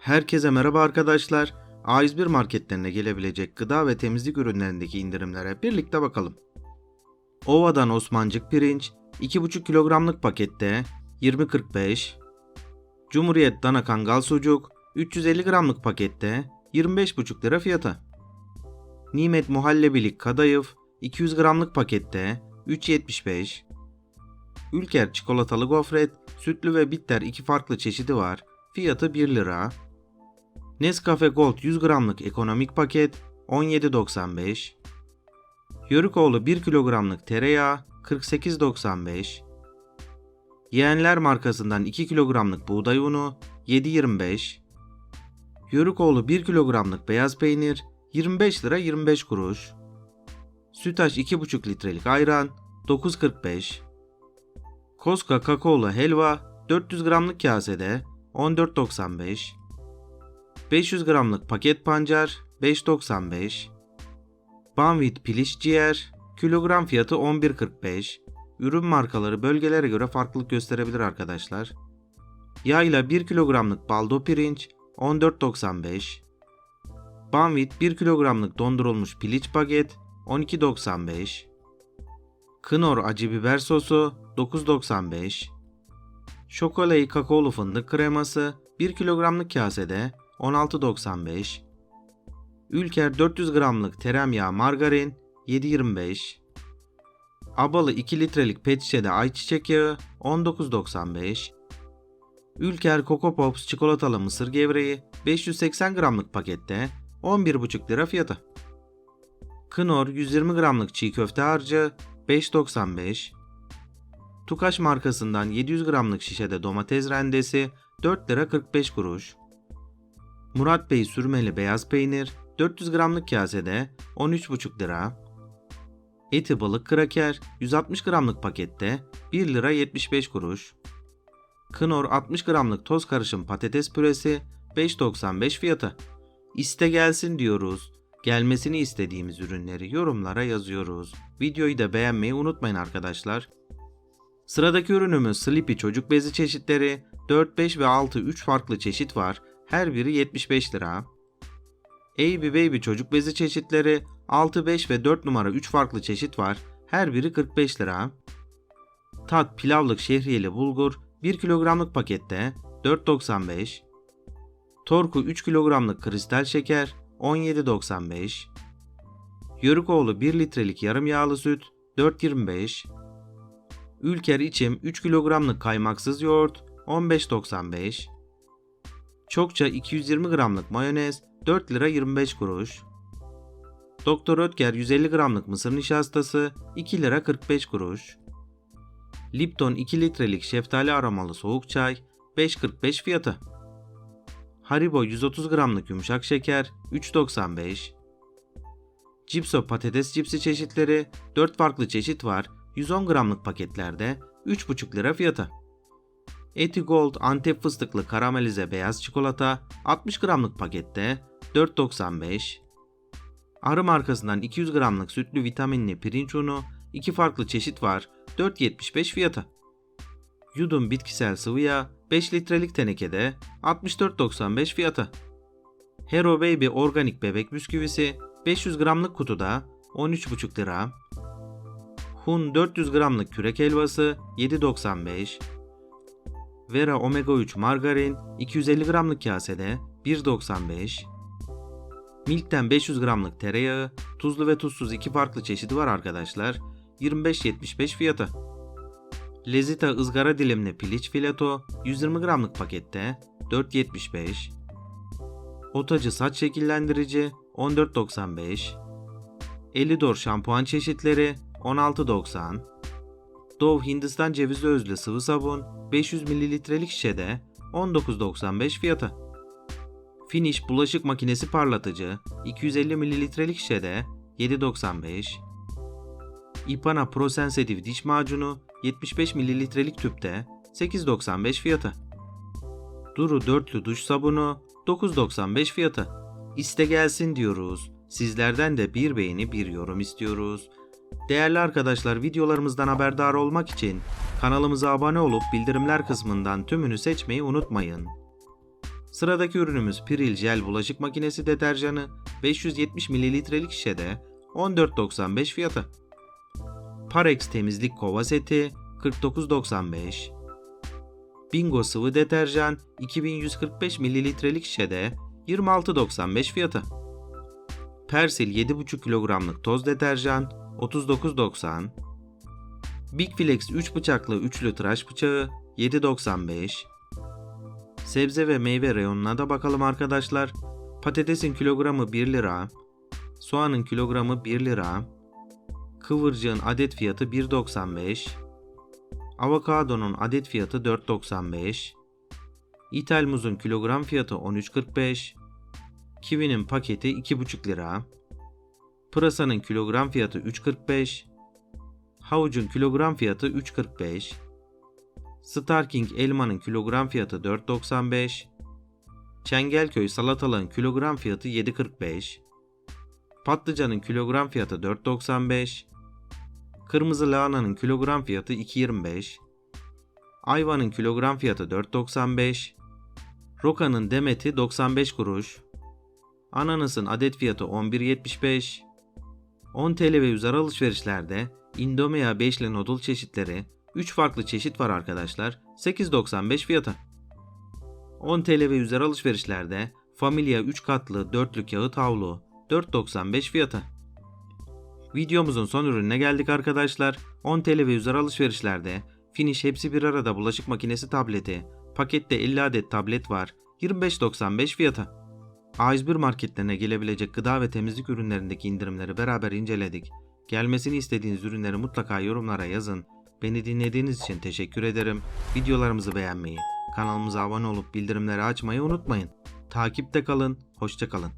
Herkese merhaba arkadaşlar. A101 marketlerine gelebilecek gıda ve temizlik ürünlerindeki indirimlere birlikte bakalım. Ova'dan Osmancık pirinç 2,5 kilogramlık pakette 20.45. Cumhuriyet dana kangal sucuk 350 gramlık pakette 25,5 lira fiyata. Nimet muhallebilik kadayıf 200 gramlık pakette 3.75. Ülker çikolatalı gofret, sütlü ve bitter iki farklı çeşidi var. Fiyatı 1 lira. Nescafe Gold 100 gramlık ekonomik paket 17.95. Yörükoğlu 1 kilogramlık tereyağı 48.95. Yeğenler markasından 2 kilogramlık buğday unu 7.25. Yörükoğlu 1 kilogramlık beyaz peynir 25 lira 25 kuruş. Sütaş 2,5 litrelik ayran 9.45. Koska kakaolu helva 400 gramlık kasede 14.95. 500 gramlık paket pancar 5.95. Banvit piliç ciğer kilogram fiyatı 11.45. Ürün markaları bölgelere göre farklılık gösterebilir arkadaşlar. Yayla 1 kilogramlık baldo pirinç 14.95. Banvit 1 kilogramlık dondurulmuş piliç baget 12.95. Knorr acı biber sosu 9.95. Şokolayı kakaolu fındık kreması 1 kilogramlık kasede 16.95. Ülker 400 gramlık tereyağı margarin 7.25. Abalı 2 litrelik pet şişede ayçiçek yağı 19.95. Ülker Coco Pops çikolatalı mısır gevreği 580 gramlık pakette 11,5 lira fiyatı. Knorr 120 gramlık çiğ köfte harcı 5.95. Tukaş markasından 700 gramlık şişede domates rendesi 4 lira 45 kuruş. Murat Bey sürmeli beyaz peynir 400 gramlık kasede 13,5 lira. Eti balık kraker 160 gramlık pakette 1 lira 75 kuruş. Knorr 60 gramlık toz karışım patates püresi 5.95 fiyatı. İste gelsin diyoruz. Gelmesini istediğimiz ürünleri yorumlara yazıyoruz. Videoyu da beğenmeyi unutmayın arkadaşlar. Sıradaki ürünümüz Sleepy çocuk bezi çeşitleri 4, 5 ve 6 3 farklı çeşit var. Her biri 75 lira. Baby Baby çocuk bezi çeşitleri 6, 5 ve 4 numara 3 farklı çeşit var. Her biri 45 lira. Tat pilavlık şehriyeli bulgur 1 kilogramlık pakette 4.95. Torku 3 kilogramlık kristal şeker 17.95. Yörükoğlu 1 litrelik yarım yağlı süt 4.25. Ülker içim 3 kilogramlık kaymaksız yoğurt 15.95. Çokça 220 gramlık mayonez 4 lira 25 kuruş. Doktor Ötker 150 gramlık mısır nişastası 2 lira 45 kuruş. Lipton 2 litrelik şeftali aromalı soğuk çay 5.45 fiyatı. Haribo 130 gramlık yumuşak şeker 3.95. Cipso patates cipsi çeşitleri 4 farklı çeşit var 110 gramlık paketlerde 3.5 lira fiyatı. Eti Gold Antep fıstıklı karamelize beyaz çikolata 60 gramlık pakette 4.95. Arı markasından 200 gramlık sütlü vitaminli pirinç unu 2 farklı çeşit var 4.75 fiyatı. Yudum bitkisel sıvı yağ 5 litrelik tenekede 64.95 fiyatı. Hero Baby organik bebek bisküvisi 500 gramlık kutuda 13,5 lira. Hun 400 gramlık kürek helvası 7.95. Vera Omega 3 margarin 250 gramlık kasede 1.95. Milk'ten 500 gramlık tereyağı, tuzlu ve tuzsuz iki farklı çeşidi var arkadaşlar. 25.75 fiyatı. Lezita ızgara dilimli piliç fileto 120 gramlık pakette 4.75. Otacı saç şekillendirici 14.95. Elidor şampuan çeşitleri 16.90. Dove Hindistan cevizi özlü sıvı sabun 500 mililitrelik şişede 19.95 fiyatı. Finish bulaşık makinesi parlatıcı 250 mililitrelik şişede 7.95. Ipana Pro Sensitive diş macunu 75 mililitrelik tüpte 8.95 fiyatı. Duru dörtlü duş sabunu 9.95 fiyatı. İste gelsin diyoruz. Sizlerden de bir beğeni bir yorum istiyoruz. Değerli arkadaşlar videolarımızdan haberdar olmak için kanalımıza abone olup bildirimler kısmından tümünü seçmeyi unutmayın. Sıradaki ürünümüz Piril Jel bulaşık makinesi deterjanı 570 mililitrelik şişede 14.95 fiyatı. Parex temizlik kova seti 49.95. Bingo sıvı deterjan 2145 mililitrelik şişede 26.95 fiyatı. Persil 7,5 kilogramlık toz deterjan 39.90. Big Flex 3 bıçaklı üçlü tıraş bıçağı 7.95. Sebze ve meyve reyonuna da bakalım arkadaşlar. Patatesin kilogramı 1 lira. Soğanın kilogramı 1 lira. Kıvırcığın adet fiyatı 1.95. Avokadonun adet fiyatı 4.95. İthal muzun kilogram fiyatı 13.45. Kivinin paketi 2,5 lira. Pırasanın kilogram fiyatı 3.45. Havucun kilogram fiyatı 3.45. Starking elmanın kilogram fiyatı 4.95. Çengelköy salatalığın kilogram fiyatı 7.45. Patlıcanın kilogram fiyatı 4.95. Kırmızı lahananın kilogram fiyatı 2.25. Ayvanın kilogram fiyatı 4.95. Roka'nın demeti 95 kuruş. Ananasın adet fiyatı 11.75. 10 TL ve üzeri alışverişlerde Indomia 5'li noodle çeşitleri 3 farklı çeşit var arkadaşlar. 8.95 fiyatı. 10 TL ve üzeri alışverişlerde Familia 3 katlı dörtlü kağıt havlu 4.95 fiyatı. Videomuzun son ürününe geldik arkadaşlar. 10 TL ve üzeri alışverişlerde Finish hepsi bir arada bulaşık makinesi tableti. Pakette 50 adet tablet var. 25.95 fiyatı. A101 marketlerine gelebilecek gıda ve temizlik ürünlerindeki indirimleri beraber inceledik. Gelmesini istediğiniz ürünleri mutlaka yorumlara yazın. Beni dinlediğiniz için teşekkür ederim. Videolarımızı beğenmeyi, kanalımıza abone olup bildirimleri açmayı unutmayın. Takipte kalın, hoşça kalın.